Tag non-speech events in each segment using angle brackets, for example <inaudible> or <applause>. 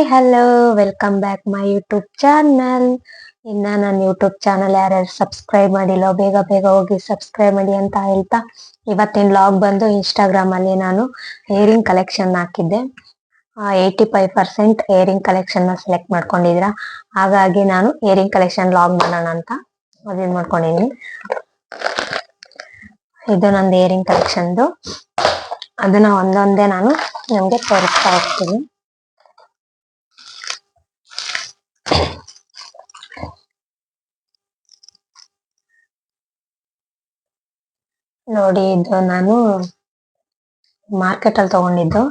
Hi hello welcome back my YouTube channel ಇನ್ನ ನನ್ನ YouTube channel ಯಾರ್ಯಾರು ಸಬ್ಸ್ಕ್ರೈಬ್ ಮಾಡಿಲ್ಲ, ಬೇಗ ಬೇಗ ಹೋಗಿ ಸಬ್ಸ್ಕ್ರೈಬ್ ಮಾಡಿ ಅಂತ ಹೇಳ್ತಾ ಇವತ್ತಿನ ಲಾಗ್ ಬಂದು ಇನ್ಸ್ಟಾಗ್ರಾಮ್ ಅಲ್ಲಿ ನಾನು ಏರಿಂಗ್ ಕಲೆಕ್ಷನ್ ಹಾಕಿದ್ದೆ. ಏಯ್ಟಿ ಫೈವ್ ಪರ್ಸೆಂಟ್ ಏರಿಂಗ್ ಕಲೆಕ್ಷನ್ನ ಸೆಲೆಕ್ಟ್ ಮಾಡ್ಕೊಂಡಿದ್ರ ಹಾಗಾಗಿ ನಾನು ಏರಿಂಗ್ ಕಲೆಕ್ಷನ್ ಲಾಗ್ ಮಾಡೋಣ ಅಂತ ಅದೇನ್ ಮಾಡ್ಕೊಂಡಿದೀನಿ ಇದು ನಂದು ಏರಿಂಗ್ ಕಲೆಕ್ಷನ್ದು ಅದನ್ನ ಒಂದೊಂದೇ ನಾನು ನಿಮ್ಗೆ ತೋರಿಸ್ತಾ ಹೋಗ್ತೀನಿ. ನೋಡಿ, ಇದು ನಾನು ಮಾರ್ಕೆಟ್ ಅಲ್ಲಿ ತಗೊಂಡಿದ್ದು.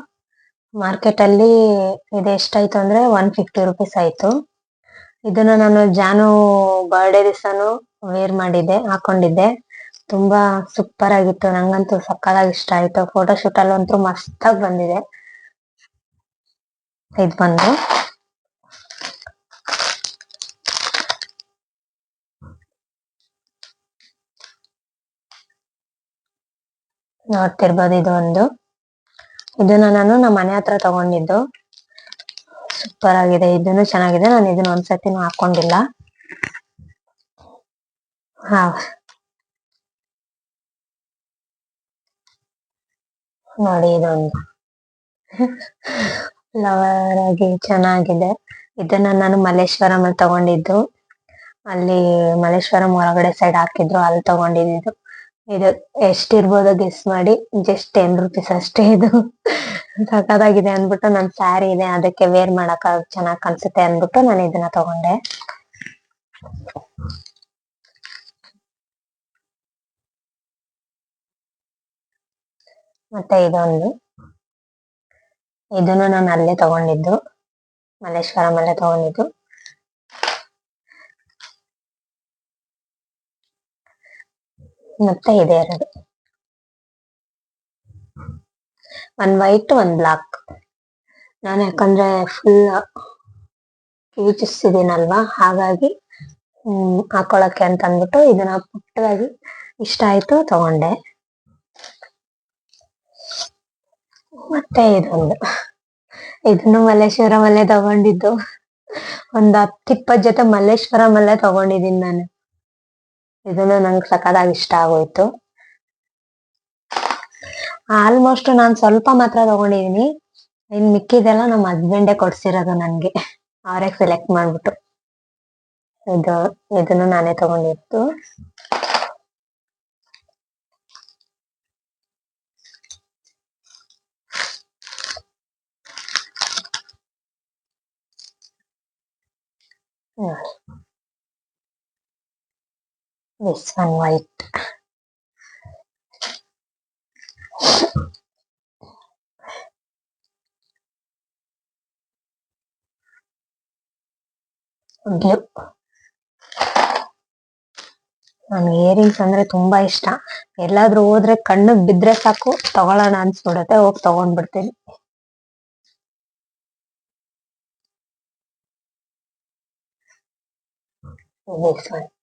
ಮಾರ್ಕೆಟ್ ಅಲ್ಲಿ ಇದು ಎಷ್ಟಾಯ್ತು ಅಂದ್ರೆ ಒನ್ ಫಿಫ್ಟಿ ರುಪೀಸ್ ಆಯ್ತು. ಇದನ್ನ ನಾನು ಜಾನು ಬರ್ಡೇ ದಿವಸನು ವೇರ್ ಮಾಡಿದ್ದೆ, ಹಾಕೊಂಡಿದ್ದೆ. ತುಂಬಾ ಸೂಪರ್ ಆಗಿತ್ತು. ನಂಗಂತೂ ಸಕ್ಕತ್ತಾಗಿ ಇಷ್ಟ ಆಯ್ತು. ಫೋಟೋಶೂಟ್ ಅಲ್ಲಿ ಅಂತೂ ಮಸ್ತಾಗಿ ಬಂದಿದೆ. ಇದ್ ಬಂದು. ನೋಡ್ತಿರ್ಬೋದು ಇದು ಒಂದು ಇದನ್ನ ನಾನು ನಮ್ಮ ಮನೆ ಹತ್ರ ತಗೊಂಡಿದ್ದು. ಸೂಪರ್ ಆಗಿದೆ. ಇದನ್ನು ಚೆನ್ನಾಗಿದೆ. ನಾನು ಇದನ್ನ ಒಂದ್ಸತಿನೂ ಹಾಕೊಂಡಿಲ್ಲ. ನೋಡಿ ಇದೊಂದು. ಲವರ್ ಆಗಿ ಚೆನ್ನಾಗಿದೆ. ಇದನ್ನ ನಾನು ಮಲ್ಲೇಶ್ವರಂ ಅಲ್ಲಿ ತಗೊಂಡಿದ್ದು. ಅಲ್ಲಿ ಮಲ್ಲೇಶ್ವರಂ ಹೊರಗಡೆ ಸೈಡ್ ಹಾಕಿದ್ರು. ಅಲ್ಲಿ ತಗೊಂಡಿದ್ದು. ಇದು ಎಷ್ಟಿರ್ಬೋದು ಗೆಸ್ ಮಾಡಿ? ಜಸ್ಟ್ ಟೆನ್ ರುಪೀಸ್ ಅಷ್ಟೇ ಇದು. ಸಖತ್ತಾಗಿದೆ ಅಂದ್ಬಿಟ್ಟು ನನ್ ಸ್ಯಾರಿ ಇದೆ, ಅದಕ್ಕೆ ವೇರ್ ಮಾಡಕ್ ಚೆನ್ನಾಗ್ ಕಾಣಿಸುತ್ತೆ ಅಂದ್ಬಿಟ್ಟು ನಾನು ಇದನ್ನ ತಗೊಂಡೆ. ಮತ್ತೆ ಇದೊಂದು. ಇದನ್ನು ನಾನು ಅಲ್ಲೇ ತಗೊಂಡಿದ್ದು. ಮಲ್ಲೇಶ್ವರಂ ಅಲ್ಲೇ ತಗೊಂಡಿದ್ದು. ಮತ್ತೆ ಇದೆ ಎರಡು. ಒನ್ ವೈಟ್ ಒನ್ ಬ್ಲಾಕ್ ನಾನು ಯಾಕಂದ್ರೆ ಫುಲ್ ಇದೀನಲ್ವಾ? ಹಾಗಾಗಿ ಹಾಕೊಳಕ್ಕೆ ಅಂತ ಅಂದ್ಬಿಟ್ಟು ಇದನ್ನ ಪುಟ್ಟದಾಗಿ ಇಷ್ಟ ಆಯ್ತು ತಗೊಂಡೆ. ಮತ್ತೆ ಇದೊಂದು. ಇದನ್ನು ಮಲ್ಲೇಶ್ವರ ಅಲ್ಲೇ ತಗೊಂಡಿದ್ದು. ಒಂದ್ ಹತ್ತು ಇಪ್ಪತ್ ಜೊತೆ ಮಲ್ಲೇಶ್ವರ ಅಲ್ಲೇ ತಗೊಂಡಿದೀನಿ ನಾನು. ಇದನ್ನು ನಂಗೆ ಸಖತ್ತಾಗಿ ಇಷ್ಟ ಆಗೋಯ್ತು. ಆಲ್ಮೋಸ್ಟ್ ನಾನು ಸ್ವಲ್ಪ ಮಾತ್ರ ತಗೊಂಡಿದೀನಿ. ಇನ್ ಮಿಕ್ಕಿದೆಲ್ಲ ನಮ್ಮ ಹಸ್ಬೆಂಡೇ ಕೊಡ್ಸಿರೋದು ನನ್ಗೆ ಅವರೇ ಸೆಲೆಕ್ಟ್ ಮಾಡ್ಬಿಟ್ಟು. ಇದು, ಇದನ್ನು ನಾನೇ ತಗೊಂಡಿದ್ದು. ದಿಸ್ ಒನ್ ವೈಟ್ ಬ್ಲೂ ನಾನು ಅಂದ್ರೆ ತುಂಬಾ ಇಷ್ಟ. ಎಲ್ಲಾದ್ರೂ ಹೋದ್ರೆ ಕಣ್ಣಿಗೆ ಬಿದ್ರೆ ಸಾಕು, ತಗೊಳ್ಳೋಣ ಅನ್ಸ್ಬಿಡುತ್ತೆ, ಹೋಗಿ ತಗೊಂಡ್ಬಿಡ್ತೀನಿ. one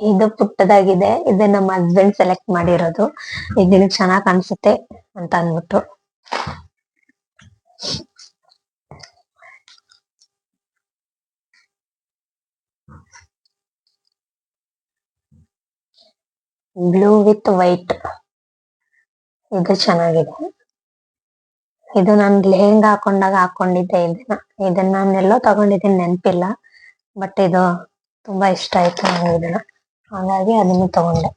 ಇದು ಪುಟ್ಟದಾಗಿದೆ. ಇದು ನಮ್ಮ ಹಸ್ಬೆಂಡ್ ಸೆಲೆಕ್ಟ್ ಮಾಡಿರೋದು. ಇದನ್ನ ಚೆನ್ನಾಗ್ ಕಾಣಿಸುತ್ತೆ ಅಂತ ಅಂದ್ಬಿಟ್ಟು. Blue with white. ಇದು ಚೆನ್ನಾಗಿದೆ. ಇದು ನಾನು ಲೆಹೆಂಗಾ ಹಾಕೊಂಡಾಗ ಹಾಕೊಂಡಿದ್ದೆ ಇದನ್ನ ಇದನ್ನ ನಾನೆಲ್ಲೋ ತಗೊಂಡಿದ್ದೀನಿ, ನೆನಪಿಲ್ಲ. ಬಟ್ ಇದು ತುಂಬಾ ಇಷ್ಟ ಆಯ್ತು ನನಗೆ ಇದನ್ನ ಹಾಗಾಗಿ ಅದನ್ನು ತಗೊಂಡೆ.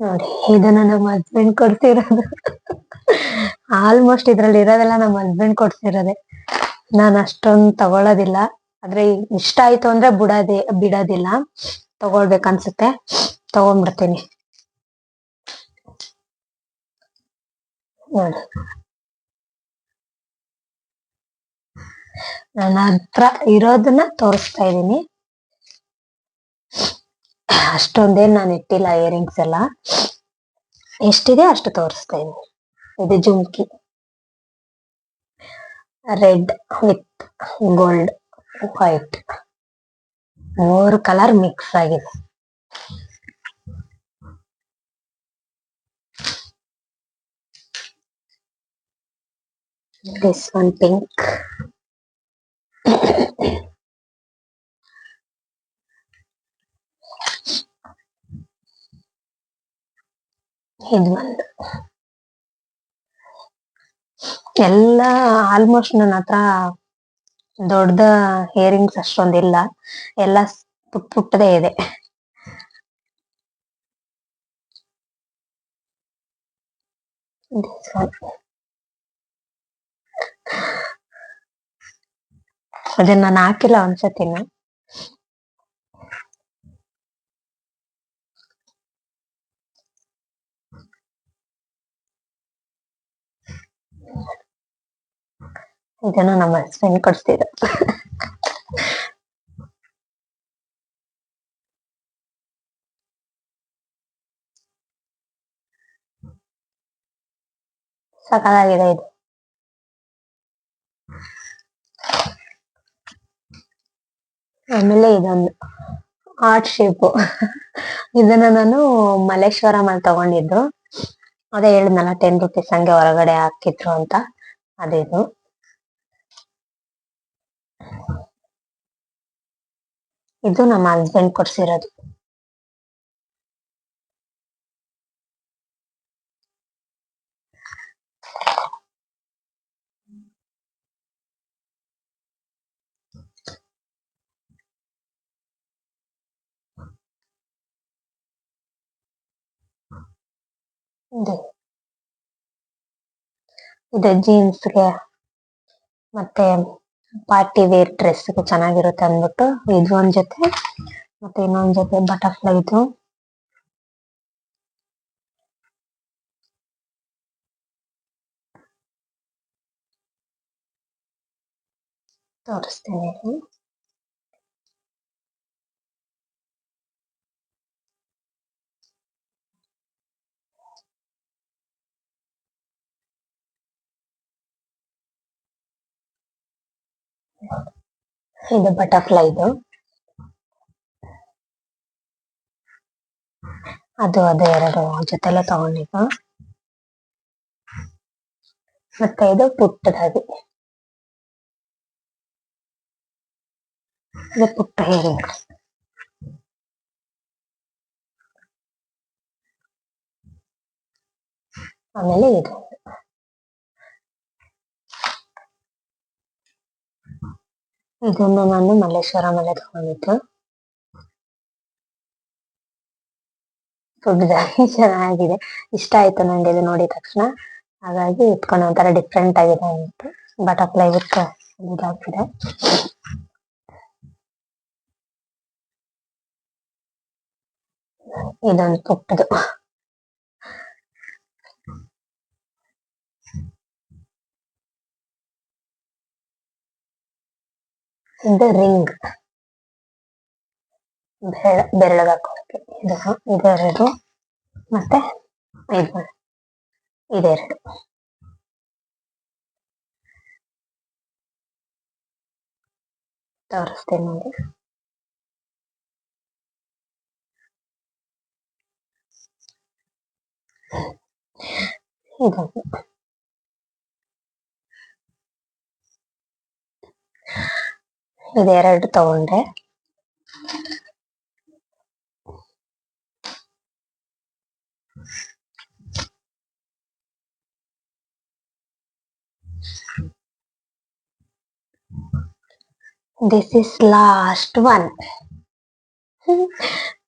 ನೋಡಿ, ಇದನ್ನ ನಮ್ಮ ಹಸ್ಬೆಂಡ್ ಕೊಡ್ತಿರೋದು. ಆಲ್ಮೋಸ್ಟ್ ಇದ್ರಲ್ಲಿ ಇರೋದೆಲ್ಲ ನಮ್ಮ ಹಸ್ಬೆಂಡ್ ಕೊಡ್ಸಿರೋದೆ ನಾನು ಅಷ್ಟೊಂದು ತಗೊಳ್ಳೋದಿಲ್ಲ ಆದ್ರೆ ಇಷ್ಟ ಆಯ್ತು ಅಂದ್ರೆ ಬಿಡೋದೇ, ಬಿಡೋದಿಲ್ಲ. ತಗೊಳ್ಬೇಕನ್ಸುತ್ತೆ ತಗೊಂಡ್ಬಿಡ್ತೀನಿ. ನೋಡಿ. ನನ್ನ ಹತ್ರ ಇರೋದನ್ನ ತೋರಿಸ್ತಾ ಇದ್ದೀನಿ. ಅಷ್ಟೊಂದೇನ್ ನಾನು ಇಟ್ಟಿಲ್ಲ ಇಯರಿಂಗ್ಸ್ ಎಲ್ಲ. ಎಷ್ಟಿದೆ ಅಷ್ಟು ತೋರಿಸ್ತಾ ಇದ್ದೀನಿ. ಇದು jhumki. Red with gold white. ಮೂರು ಕಲರ್ ಮಿಕ್ಸ್ ಆಗಿದೆ. ದಿಸ್ ಒನ್ ಪಿಂಕ್ ಇದು ಒಂದು. ಎಲ್ಲ ಆಲ್ಮೋಸ್ಟ್ ನನ್ನ ಹತ್ರ ದೊಡ್ಡದ ಹೇರಿಂಗ್ಸ್ ಅಷ್ಟೊಂದಿಲ್ಲ ಎಲ್ಲ ಪುಟ್ ಪುಟ್ಟದೇ ಇದೆ. ಅದನ್ನ ನಾನು ಹಾಕಿಲ್ಲ ಅನ್ಸತ್ತಿನ ಇದನ್ನ ನಮ್ಮ ಹಸ್ಬೆಂಡ್ ಕೊಡ್ಸ್ತಿದ್ರು ಸಕಾಲಾಗಿದೆ ಇದು. ಆಮೇಲೆ ಇದೊಂದು ಹಾರ್ಟ್ ಶೇಪ್. ಇದನ್ನ ನಾನು ಮಲ್ಲೇಶ್ವರಂ ಅಲ್ಲಿ ತಗೊಂಡಿದ್ದು. ಅದೇ ಹೇಳಿದ್ನಲ್ಲ ಟೆನ್ ರುಪೀಸ್ ಹಂಗೆ ಹೊರಗಡೆ ಹಾಕಿದ್ರು ಅಂತ. ಅದೇ ಇದು ನಮ್ಮ ಹಸ್ಬೆಂಡ್ ಕೊಡ್ಸಿರೋದು. ಇದು. ಇದು ಜೀನ್ಸ್ಗೆ ಮತ್ತೆ ಪಾರ್ಟಿ ವೇರ್ ಡ್ರೆಸ್ಗೆ ಚೆನ್ನಾಗಿರುತ್ತೆ ಅಂದ್ಬಿಟ್ಟು ಇದು ಒಂದ್ ಜೊತೆ ಮತ್ತೆ ಇನ್ನೊಂದ್ ಜೊತೆ ಬಟರ್ಫ್ಲೈ ಇದು ತೋರಿಸ್ತೀನಿ ಇದು ಬಟರ್ಫ್ಲೈ ಇದು ಅದು ಅದು ಎರಡು ಜೊತೆಲೆ ತಗೊಂಡಿದ್ದು ಮತ್ತೆ ಇದು ಪುಟ್ಟದಾಗಿ ಇದು ಪುಟ್ಟ ಹೇರಿಂಗ್ ಆಮೇಲೆ ಇದು. ಇದನ್ನು ನಾನು ಮಲ್ಲೇಶ್ವರಂ ಅಲ್ಲೇ ತಗೊಂಡಿದ್ದು. ದೊಡ್ಡದಾಗಿ <laughs> ಚೆನ್ನಾಗಿದೆ. ಇಷ್ಟ ಆಯ್ತು ನಂಗೆ ಇದು ನೋಡಿದ ತಕ್ಷಣ. ಹಾಗಾಗಿ ಇಟ್ಕೊಂಡು ಒಂಥರ ಡಿಫ್ರೆಂಟ್ ಆಗಿದೆ ಅಂದ್ಬಿಟ್ಟು ಬಟರ್ಫ್ಲೈ ವಿತ್ ಇದಾಗ್ತಿದೆ ಇದೊಂದು ಪುಟ್ಟದು ಇದು ರಿಂಗ್ ಬೆರಳ ಬೆರಳಿಗೆ ಹಾಕೊಳ್ಳೋಕೆ ಇದು ಇದೆರಡು ಮತ್ತೆ ಇದು ಇದೆರಡು ತೋರಿಸ್ತೀನಿ ನೋಡಿ. ಇದೊಂದು ಇದೆರಡು ತಗೊಂಡೆ ದಿಸ್ ಇಸ್ ಲಾಸ್ಟ್ ಒನ್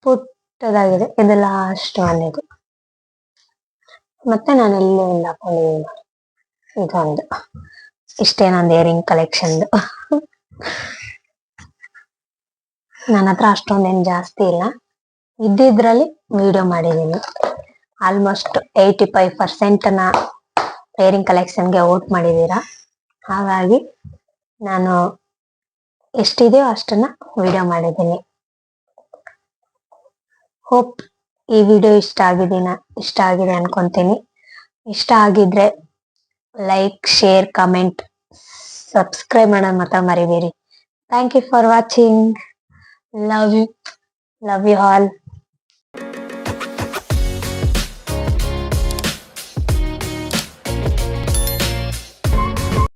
ಪುಟ್ಟದಾಗಿದೆ. ಇದು ಲಾಸ್ಟ್ ಒನ್ ಇದು. ಮತ್ತೆ ನಾನು ಇಲ್ಲಿ ಒಂದು ಹಾಕೊಂಡಿದ್ದೀನಿ ಇದೊಂದು. ಇಷ್ಟೇ ನಂದು ಇಯರಿಂಗ್ ಕಲೆಕ್ಷನ್ ನನ್ನ ಹತ್ರ ಅಷ್ಟೊಂದೇನು ಜಾಸ್ತಿ ಇಲ್ಲ. ಇದ್ದಿದ್ರಲ್ಲಿ ವಿಡಿಯೋ ಮಾಡಿದ್ದೀನಿ ಆಲ್ಮೋಸ್ಟ್ ಏಯ್ಟಿ ಫೈವ್ ಪರ್ಸೆಂಟ್ನ ಇಯರಿಂಗ್ ಕಲೆಕ್ಷನ್ಗೆ ಔಟ್ ಮಾಡಿದ್ದೀರಾ ಹಾಗಾಗಿ ನಾನು ಎಷ್ಟಿದೆಯೋ ಅಷ್ಟನ್ನ ವಿಡಿಯೋ ಮಾಡಿದ್ದೀನಿ ಹೋಪ್ ಈ ವಿಡಿಯೋ ಇಷ್ಟ ಆಗಿದ್ದೀನ ಇಷ್ಟ ಆಗಿದೆ ಅನ್ಕೊಂತೀನಿ. ಇಷ್ಟ ಆಗಿದ್ರೆ ಲೈಕ್ ಶೇರ್ ಕಮೆಂಟ್ ಸಬ್ಸ್ಕ್ರೈಬ್ ಮಾಡೋದು ಮಾತ್ರ ಮರಿಬೇಡಿ. Thank you for watching love you love you all